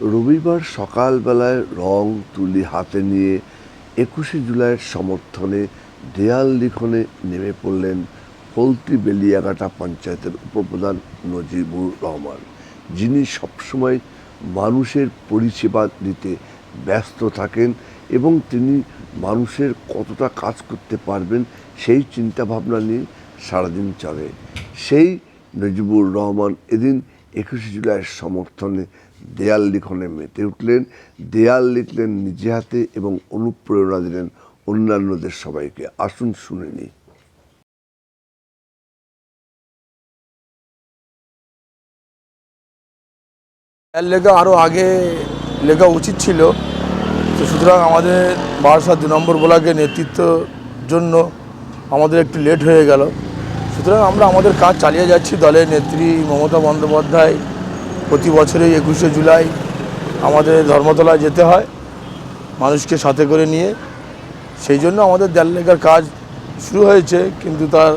রবিবার সকালবেলায় রং তুলি হাতে নিয়ে একুশে জুলাইয়ের সমর্থনে দেয়াল লিখনে নেমে পড়লেন ফলতি বেলিয়াঘাটা পঞ্চায়েতের উপপ্রধান নজিবুর রহমান, যিনি সবসময় মানুষের পরিষেবা দিতে ব্যস্ত থাকেন এবং তিনি মানুষের কতটা কাজ করতে পারবেন সেই চিন্তাভাবনা নিয়ে সারাদিন চলে। সেই নজিবুর রহমান এদিন একুশে জুলাইয়ের সমর্থনে দেয়াল লিখনে মেতে উঠলেন। দেয়াল লিখলেন নিজে হাতে এবং অনুপ্রেরণা দিলেন অন্যান্যদের সবাইকে। আসুন শুনে নিই। লেখা আরও আগে লেখা উচিত ছিল। তো সুতরাং আমাদের বারাসাত দু নম্বর ব্লকের নেতৃত্ব জন্য আমাদের একটু লেট হয়ে গেল। সুতরাং আমরা আমাদের কাজ চালিয়ে যাচ্ছি দলের নেত্রী মমতা বন্দ্যোপাধ্যায়। প্রতি বছরই একুশে জুলাই আমাদের ধর্মতলায় যেতে হয় মানুষকে সাথে করে নিয়ে। সেই জন্য আমাদের দেয়াল লেখার কাজ শুরু হয়েছে কিন্তু তার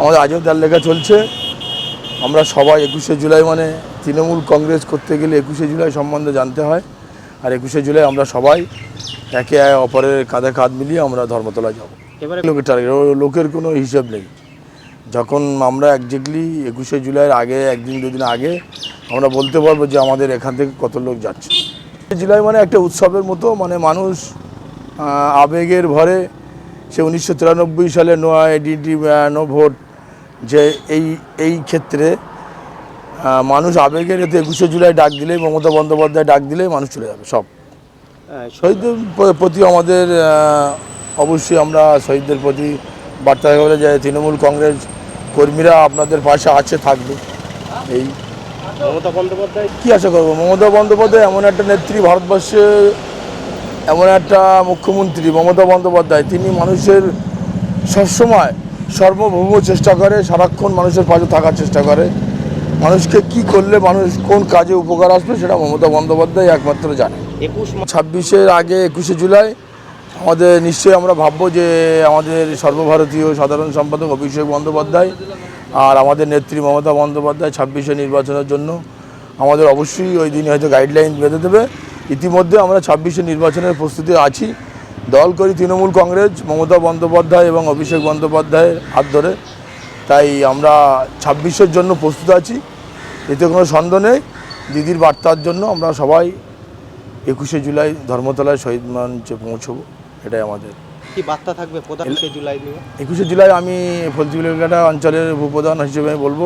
আমাদের আজও দেয়াল লেখা চলছে। আমরা সবাই একুশে জুলাই মানে তৃণমূল কংগ্রেস করতে গেলে একুশে জুলাই সম্বন্ধে জানতে হয়। আর একুশে জুলাই আমরা সবাই একে অপরের কাঁধে কাঁধ মিলিয়ে আমরা ধর্মতলায় যাব। এবারে লোকের টার্গেট লোকের কোনো হিসেব নেই। যখন আমরা একজাক্টলি একুশে জুলাইয়ের আগে একদিন দুদিন আগে আমরা বলতে পারব যে আমাদের এখান থেকে কত লোক যাচ্ছে। জুলাই মানে একটা উৎসবের মতো মানে মানুষ আবেগের ভরে সে উনিশশো তিরানব্বই সালে নো আইডেন্টি নো ভোট যে এই এই ক্ষেত্রে মানুষ আবেগের এতে একুশে জুলাই ডাক দিলেই মমতা বন্দ্যোপাধ্যায় ডাক দিলেই মানুষ চলে যাবে সব। শহীদদের প্রতি আমাদের অবশ্যই আমরা শহীদদের প্রতি বার্তা বলে যে তৃণমূল কংগ্রেস কর্মীরা আপনাদের পাশে আছে থাকবে। এই মমতা বন্দ্যোপাধ্যায়? কী আশা করব? মমতা বন্দ্যোপাধ্যায় এমন একটা নেত্রী ভারতবর্ষে এমন একটা মুখ্যমন্ত্রী মমতা বন্দ্যোপাধ্যায় তিনি মানুষের সবসময় সর্বভৌম চেষ্টা করে সারাক্ষণ মানুষের পাশে থাকার চেষ্টা করে। মানুষকে কি করলে মানুষ কোন কাজে উপকার আসবে সেটা মমতা বন্দ্যোপাধ্যায় একমাত্র জানে। একুশ ছাব্বিশের আগে একুশে জুলাই আমাদের নিশ্চয়ই আমরা ভাববো যে আমাদের সর্বভারতীয় সাধারণ সম্পাদক অভিষেক বন্দ্যোপাধ্যায় আর আমাদের নেত্রী মমতা বন্দ্যোপাধ্যায় ছাব্বিশে নির্বাচনের জন্য। আমাদের অবশ্যই ওই দিন হয়তো গাইডলাইন বেঁধে দেবে। ইতিমধ্যে আমরা ছাব্বিশে নির্বাচনের প্রস্তুতি আছি। দল করি তৃণমূল কংগ্রেস, মমতা বন্দ্যোপাধ্যায় এবং অভিষেক বন্দ্যোপাধ্যায়ের হাত ধরে। তাই আমরা ছাব্বিশের জন্য প্রস্তুত আছি। এতে কোনো সন্দেহ নেই। দিদির বার্তার জন্য আমরা সবাই একুশে জুলাই ধর্মতলায় শহীদ মঞ্চে পৌঁছবো। এটাই আমাদের। কি বার্তা থাকবে প্রধান জুলাই নিয়ে? একুশে জুলাই আমি অঞ্চলের উপপ্রধান হিসেবে বলব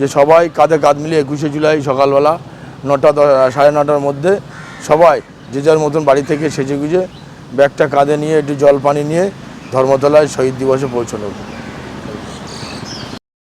যে সবাই কাঁধে কাঁধ মিলিয়ে একুশে জুলাই সকালবেলা নটা সাড়ে নটার মধ্যে সবাই যে যার মতন বাড়ি থেকে সেজে গুজে ব্যাগটা কাঁধে নিয়ে একটু জল পানি নিয়ে ধর্মতলায় শহীদ দিবসে পৌঁছানো